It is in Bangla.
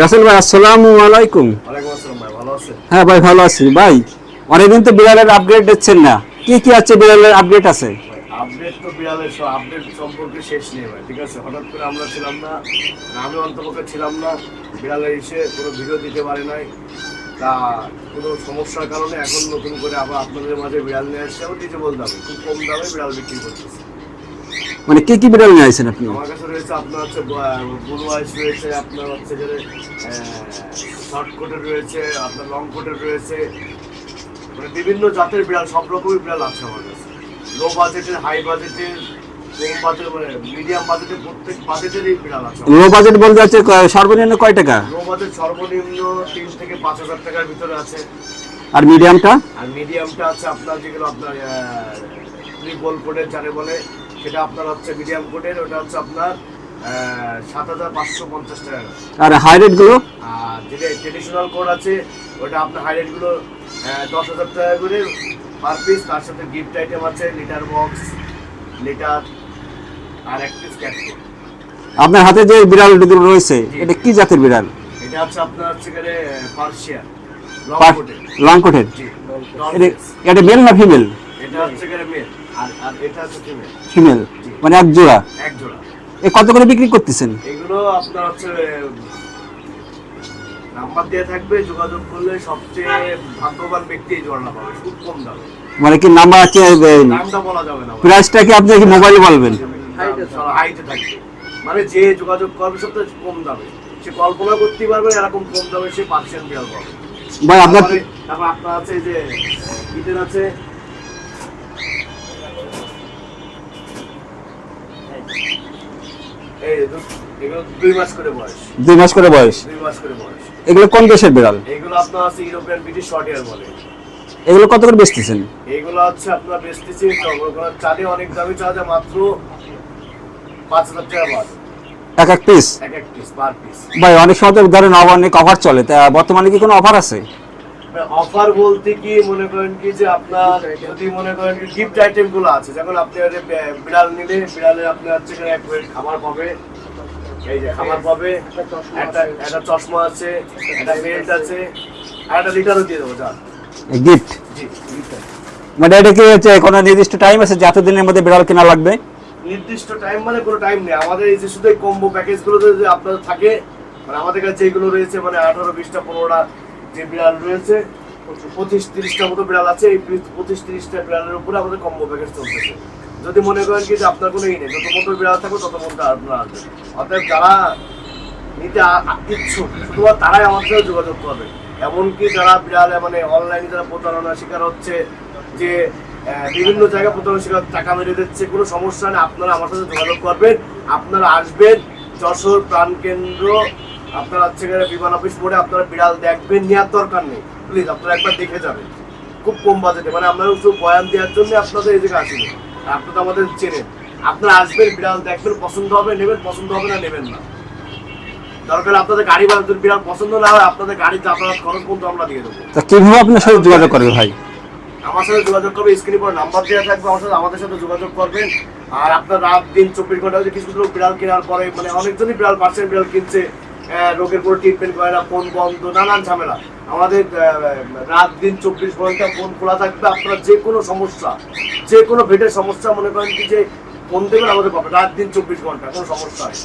রাসেল ভাই আসসালামু আলাইকুম। ওয়ালাইকুম আসসালাম ভাই ভালো আছেন? হ্যাঁ ভাই ভালো আছি। ভাই অনেকদিন তো বিড়ালের আপডেট দিচ্ছেন না। কি কি আছে বিড়ালের আপডেট আছে? আপডেট তো বিড়ালের সব আপডেট সম্পর্কে শেষ নেই ভাই ঠিক আছে? হঠাৎ করে আমরা ছিলাম না আমি অন্তপক্ষে ছিলাম না বিড়ালের এসে কোনো ভিডিও দিতে পারে নাই। তা কোনো সমস্যার কারণে এখন নতুন করে আবার আপনাদের মাঝে বিড়াল নিয়ে আসছে। আমি নিজে বলতে হবে খুব কম দামে বিড়াল বিক্রি করতেছি। মানে কি কি বিড়াল নিয়ে আসছেন আপনি? আমার কাছে রয়েছে আপনার হচ্ছে ব্লু আইস রয়েছে আপনার হচ্ছে যে শর্ট কোটের রয়েছে আপনার লং কোটের রয়েছে। মানে বিভিন্ন জাতের বিড়াল সব রকমের বিড়াল আছে আমার কাছে। লো বাজেটের হাই বাজেটের মানে মিডিয়াম বাজেটের প্রত্যেক বাজেটেরই বিড়াল আছে লো বাজেট বলতে আছে সর্বনিম্ন কয় টাকা? লো বাজেট সর্বনিম্ন তিন থেকে পাঁচ হাজার টাকার ভিতরে আছে। আর মিডিয়ামটা আর মিডিয়ামটা আছে আপনার যেগুলো আপনার ট্রিপল কোডের জানে বলে। সেটা আপনার হচ্ছে মিডিয়াম কোডের ওটা হচ্ছে আপনার সাত হাজার পাঁচশো পঞ্চাশ টাকা আর হাই রেটগুলো? আর যেটা ট্রেডিশনাল কোড আছে ওটা আপনার হাইলাইটগুলো দশ হাজার টাকা করে পার পিস তার সাথে গিফট আইটেম আছে লিটার বক্স লিটার আর এক পিস ক্যাট আপনার হাতে যে বিড়ালগুলো রয়েছে এটা কি জাতের বিড়াল? এটা হচ্ছে আপনার হচ্ছে গেলে পার্সিয়ান লং কোটের কোটের এটা এটা মেল না ফিমেল এটা হচ্ছে মেল আর আর এটা হচ্ছে ফিমেল ফিমেল মানে এক জোড়া? এক জোড়া। এ কত করে বিক্রি করতেছেন? এগুলো আপনার হচ্ছে নাম্বার দেওয়া থাকবে যোগাযোগ করলে সবচেয়ে ভাগ্যবান ব্যক্তি এই জোড়াটা পাবে খুব কম দামে। মানে কি নাম্বার আছে দামটা বলা যাবে না প্রাইসটা কি আপনি কি মোবাইলে বলবেন? হাইটে থাকবে। মানে যে যোগাযোগ করবে সবচেয়ে কম দামে। সে কল্পনা করতে পারবে এরকম কম দামে সে পার্সেন্ট দেওয়া পাবে। ভাই আপনার তারপর আপনার আছে যে ইটের আছে এই দু- এগুলো দুই মাস করে বয়স। দুই মাস করে বয়স? দুই মাস করে বয়স। এগুলো কোন দেশের বিড়াল? এগুলো আপনার আছে ইউরোপিয়ান ব্রিটিশ শর্ট হেয়ার বলে। এগুলো কত করে বেচতেছেন? এগুলো হচ্ছে আপনার বেচতেছি চালে অনেক দামি চাওয়া মাত্র পাঁচ হাজার টাকা বাদ। এক এক পিস এক এক পিস পার পিস ভাই অনেক সময় তো ধরেন অনেক অফার চলে তা বর্তমানে কি কোনো অফার আছে? অফার বলতে কি মনে করেন কি যে আপনার যদি মনে করেন কি গিফট আইটেমগুলো আছে যেমন আপনি বিড়াল নিলে বিড়ালে আপনি হচ্ছে এক খাবার পাবে। এই যে খাবার পাবে। একটা একটা চশমা আছে একটা বেল্ট আছে একটা লিটারও দিয়ে দেবো যান। গিফট মানে এটা কি হচ্ছে কোনো নির্দিষ্ট টাইম আছে যে এতদিনের মধ্যে বিড়াল কেনা লাগবে? নির্দিষ্ট টাইম মানে কোনো টাইম নেই। আমাদের এই যে শুধু কম্বো প্যাকেজগুলো যদি আপনার থাকে মানে আমাদের কাছে যেগুলো রয়েছে মানে আঠারো বিশটা পনেরোটা যে বিড়াল রয়েছে, পঁচিশ তিরিশটা মতো বিড়াল আছে, এই পঁচিশ তিরিশটা বিড়ালের উপরে আমাদের কম্বো প্যাকেজ চলতেছে। যদি মনে করেন কি যে আপনার কোনো ই নেই, যত মতো বিড়াল থাকবে তত মতো আপনার আসবে অর্থাৎ যারা নিতে ইচ্ছুক, শুধুমাত্র তারাই আমার সাথে যোগাযোগ করবে। এমনকি যারা বিড়ালে মানে অনলাইনে যারা প্রতারণার শিকার হচ্ছে, যে বিভিন্ন জায়গায় প্রতারণার শিকার টাকা মেরে দিচ্ছে, কোনো সমস্যা নেই, আপনারা আমার সাথে যোগাযোগ করবেন। আপনারা আসবেন যশোর প্রাণকেন্দ্র আপনারা হচ্ছে বিমান অফিস মোড়ে আপনারা বিড়াল দেখবেন নেওয়ার দরকার নেই। প্লিজ আপনারা একবার দেখে যাবেন। খুব কম বাজেটে মানে আমরা শুধু বয়ান দেওয়ার জন্য আপনাদের এই জায়গায় আসেনি। আপনারা তো আমাদের চেনেন। আপনারা আসবেন বিড়াল দেখবেন পছন্দ হবে নেবেন পছন্দ হবে না নেবেন না। দরকার আপনাদের গাড়ি ভাড়া যদি বিড়াল পছন্দ না হয় আপনাদের গাড়ি যাতায়াত খরচ কিন্তু আমরা দিয়ে দেবো। তা কীভাবে আপনার সাথে যোগাযোগ করবে ভাই? আমার সাথে যোগাযোগ করবে স্ক্রিনে পর নাম্বার দেওয়া থাকবে আমার সাথে আমাদের সাথে যোগাযোগ করবেন। আর আপনার রাত দিন চব্বিশ ঘণ্টা কিছু লোক বিড়াল কেনার পরে মানে অনেকজনই বিড়াল পার্সেন্ট বিড়াল কিনছে। রোগের পর ট্রিটমেন্ট করে না ফোন বন্ধ, নানান ঝামেলা। আমাদের রাত দিন চব্বিশ ঘণ্টা ফোন খোলা থাকবে। আপনার যে কোনো সমস্যা, যে কোনো ভেটের সমস্যা মনে করেন কি যে ফোন দেবেন, আমাদের পাবে রাত দিন চব্বিশ ঘণ্টা, কোনো সমস্যা হয়